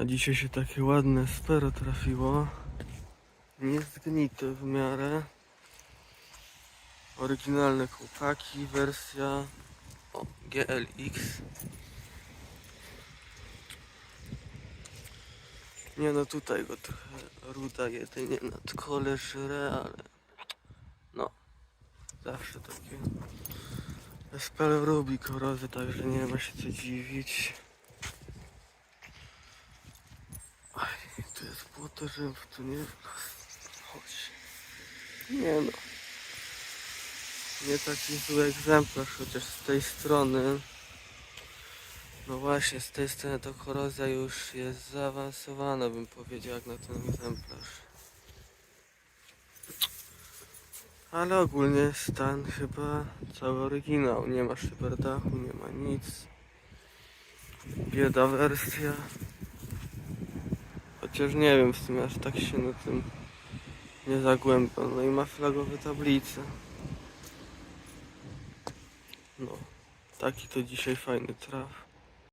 A dzisiaj się takie ładne spero trafiło. Niezgnite w miarę. Oryginalne chłopaki, wersja o, GLX. Nie no tutaj go trochę ruda jedynie nad kole żre, ale no zawsze takie SPL robi korozję, także nie ma się co dziwić. Tu jest błoto rzęw, tu nie chodź. Nie no. Nie taki zły egzemplarz, chociaż z tej strony no właśnie, z tej strony to korozja już jest zaawansowana, bym powiedział, jak na ten egzemplarz. Ale ogólnie stan chyba cały oryginał. Nie ma szyberdachu, nie ma nic. Bieda wersja. Chociaż nie wiem, w sumie aż tak się na tym nie zagłębiam. No i ma flagowe tablice. No, taki to dzisiaj fajny traf.